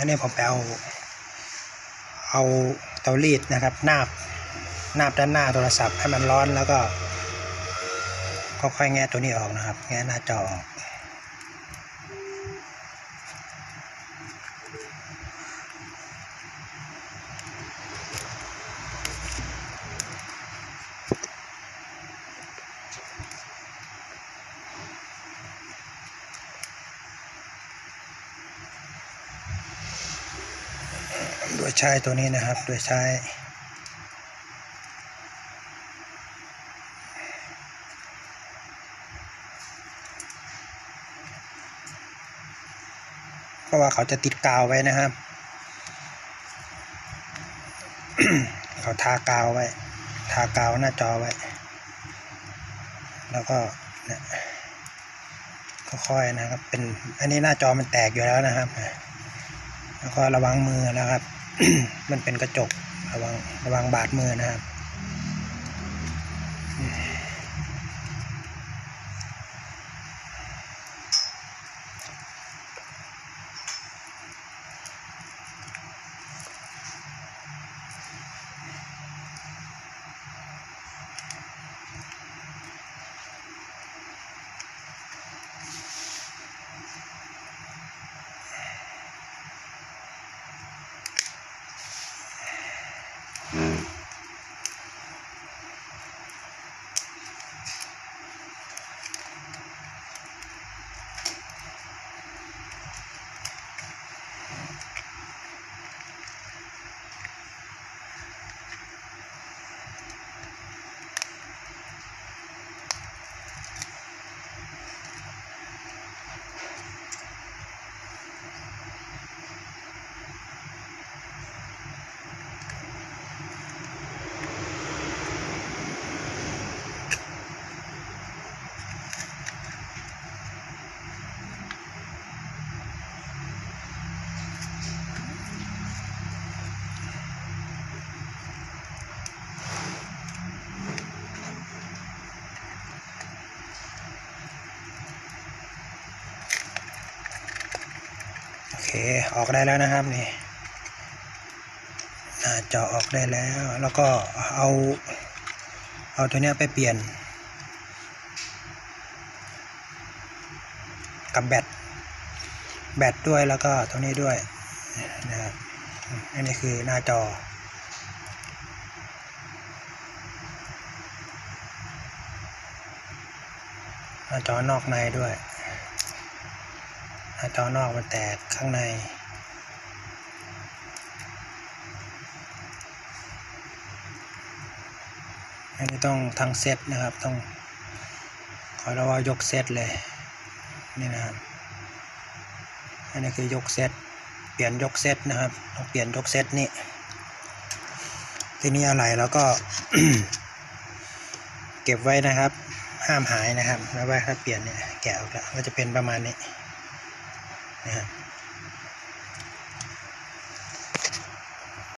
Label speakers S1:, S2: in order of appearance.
S1: อันนี้ผมไปเอา เอาเตารีดนะครับ นาบนาบด้านหน้าโทรศัพท์ให้มันร้อนแล้วก็ค่อยๆแงะตัวนี้ออกนะครับ แงะหน้าจอออก ยใช้ตัวนี้นะครับ โดยใช้เพราะว่าเขาจะติดกาวไว้นะครับ เขาทากาวไว้ ทากาวหน้าจอไว้ แล้วก็นี่ยค่อยๆนะครับ เป็น อันนี้หน้าจอมันแตกอยู่แล้วนะครับ แล้วก็ระวังมือนะครับ มันเป็นกระจกระวังระวังบาดมือนะครับ โอเคออกได้แล้วนะครับนี่หน้าจอออกได้แล้ว แล้วก็เอา เอาตัวเนี้ยไปเปลี่ยน กับแบตแบตด้วยแล้วก็ตัวนี้ด้วยนะครับอันนี้คือหน้าจอหน้าจอนอกในด้วย หน้าจอนอกมันแตกข้างใน อันนี้ต้องทั้งเซตนะครับ ต้อง ขอเราว่ายกเซตเลย นี่นะครับ อันนี้คือยกเซต เปลี่ยนยกเซตนะครับ ต้องเปลี่ยนยกเซตนี่ทีนี้อะไรแล้วก็ เก็บไว้นะครับ ห้ามหายนะครับ แล้วว่าถ้าเปลี่ยนเนี่ยแกะออกแล้วก็จะเป็นประมาณนี้ นะครับ